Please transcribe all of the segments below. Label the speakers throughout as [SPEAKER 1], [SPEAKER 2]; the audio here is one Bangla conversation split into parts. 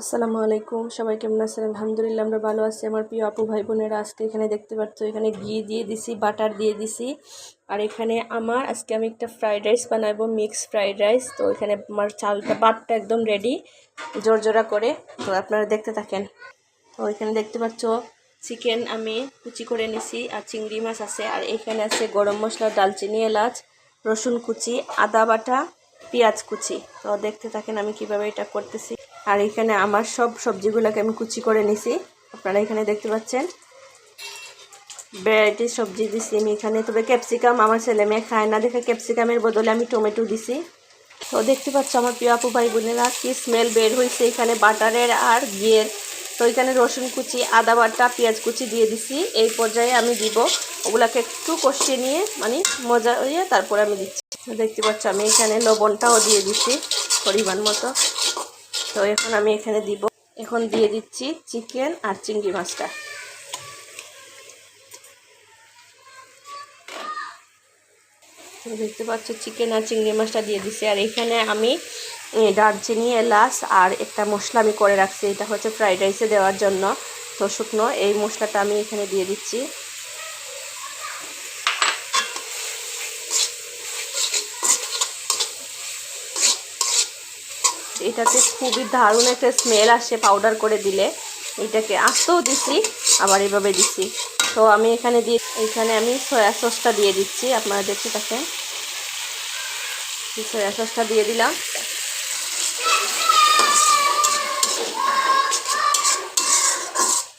[SPEAKER 1] আসসালামু আলাইকুম, সবাই কেমন আছেন? আলহামদুলিল্লাহ আমরা ভালো আছি। আমার প্রিয় আপু ভাই বোনেরা আজকে এখানে দেখতে পাচ্ছ, এখানে ঘি দিয়ে দিছি, বাটার দিয়ে দিছি। আর এখানে আমার আজকে আমি একটা ফ্রাইড রাইস বানাবো, মিক্স ফ্রাইড রাইস। তো এখানে আমার চালটা, বাটটা একদম রেডি জোরজোড়া করে। তো আপনারা দেখতে থাকেন। তো এখানে দেখতে পাচ্ছ, চিকেন আমি কুচি করে নিছি, আর চিংড়ি মাছ আছে। আর এখানে আছে গরম মশলা ডালচিনি এলাচ, রসুন কুচি, আদা বাটা, পেঁয়াজ কুচি। তো দেখতে থাকেন আমি কীভাবে এটা করতেছি। আর এখানে আমার সব সবজিগুলোকে আমি কুচি করে নিছি। আপনারা এখানে দেখতে পাচ্ছেন। ভ্যারাইটির সবজি দিছি আমি এখানে। তবে ক্যাপসিকাম আমার ছেলে মেয়ে খায় না। দেখে ক্যাপসিকামের বদলে আমি টমেটো দিছি। তো দেখতে পাচ্ছ আমার প্রিয় আপু ভাই বোনেরা, কি স্মেল বের হয়েছে এখানে বাটারের আর ঘিয়ের। তো এখানে রসুন কুচি, আদা বাটা, পেঁয়াজ কুচি দিয়ে দিছি। এই পর্যায়ে আমি দিব। ওগুলাকে একটু কষিয়ে নিয়ে মানে মজা হয়ে তারপরে আমি দিচ্ছি। দেখতে পাচ্ছ আমি এখানে লবণটাও দিয়ে দিচ্ছি পরিমাণ মতো। তো এখন আমি এখানে দিব। এখন দিয়ে দিচ্ছি চিকেন আর চিংড়ি মাছটা। দেখতে পাচ্ছ, চিকেন আর চিংড়ি মাছটা দিয়ে দিছি। আর এখানে আমি দারচিনি, এলাচ আর একটা মশলা আমি করে রাখছি। এটা হচ্ছে ফ্রাইড রাইসে দেওয়ার জন্য। তো শুকনো, এই মশলাটা আমি এখানে দিয়ে দিচ্ছি। এটাতে খুবই দারুণ একটা স্মেল আসে পাউডার করে দিলে। এটাকে আস্তেও দিছি, আবার এভাবে দিছি। তো আমি এখানে দিয়ে, এখানে আমি সয়া সসটা দিয়ে দিচ্ছি, আপনারা দেখতে থাকেন সয়া সসটা দিয়ে দিলাম।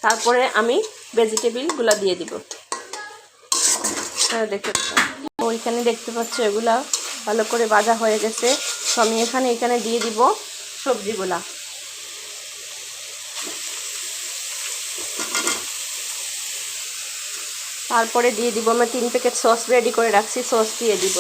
[SPEAKER 1] তারপরে আমি ভেজিটেবিলগুলো দিয়ে দিব। দেখতে ওইখানে দেখতে পাচ্ছ এগুলা ভালো করে ভাজা হয়ে গেছে। তো আমি এখানে এখানে দিয়ে দিব সবজিগুলা। তারপরে দিয়ে দিব আমি তিন প্যাকেট সস রেডি করে রাখছি, সস দিয়ে দিব।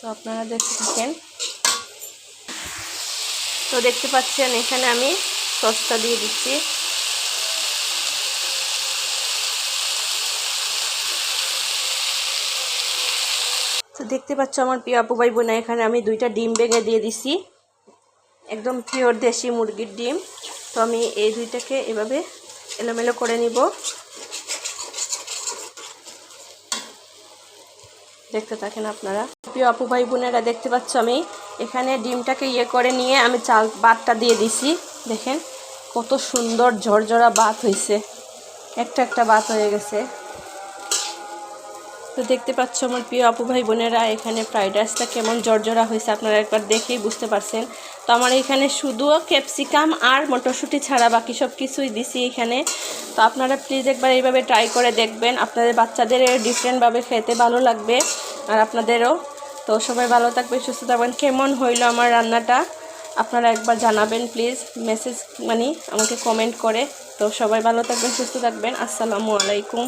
[SPEAKER 1] তো আপনারা দেখতে থাকেন। তো দেখতে পাচ্ছেন, এখানে আমি সসটা দিয়ে দিচ্ছি। তো দেখতে পাচ্ছ আমার প্রিয় আপু ভাই বোনা এখানে আমি দুইটা ডিম ভেঙে দিয়ে দিছি। একদম পিওর দেশি মুরগির ডিম। তো আমি এই দুইটাকে এভাবে এলোমেলো করে নিব। দেখতে থাকেন আপনারা। প্রিয় আপু ভাই বোনেরা, দেখতে পাচ্ছ আমি এখানে ডিমটাকে ইয়ে করে নিয়ে আমি চাল, বাতটা দিয়ে দিছি। দেখেন, কত সুন্দর ঝরঝরা বাত হয়েছে একটা একটা বাত হয়ে গেছে। তো দেখতে পাচ্ছ আমার প্রিয় আপু ভাই বোনেরা, এখানে ফ্রাইড রাইসটা কেমন জর্জরা হয়েছে আপনারা একবার দেখেই বুঝতে পারছেন। তো আমার এখানে শুধুও ক্যাপসিকাম আর মটরশুঁটি ছাড়া বাকি সব কিছুই দিছি এখানে। তো আপনারা প্লিজ একবার এইভাবে ট্রাই করে দেখবেন। আপনাদের বাচ্চাদের ডিফারেন্টভাবে খেতে ভালো লাগবে আর আপনাদেরও। তো সবাই ভালো থাকবেন, সুস্থ থাকবেন। কেমন হইল আমার রান্নাটা? আপনারা একবার জানাবেন প্লিজ মেসেজ মানে আমাকে কমেন্ট করে। তো সবাই ভালো থাকবেন, সুস্থ থাকবেন। আসসালামু আলাইকুম।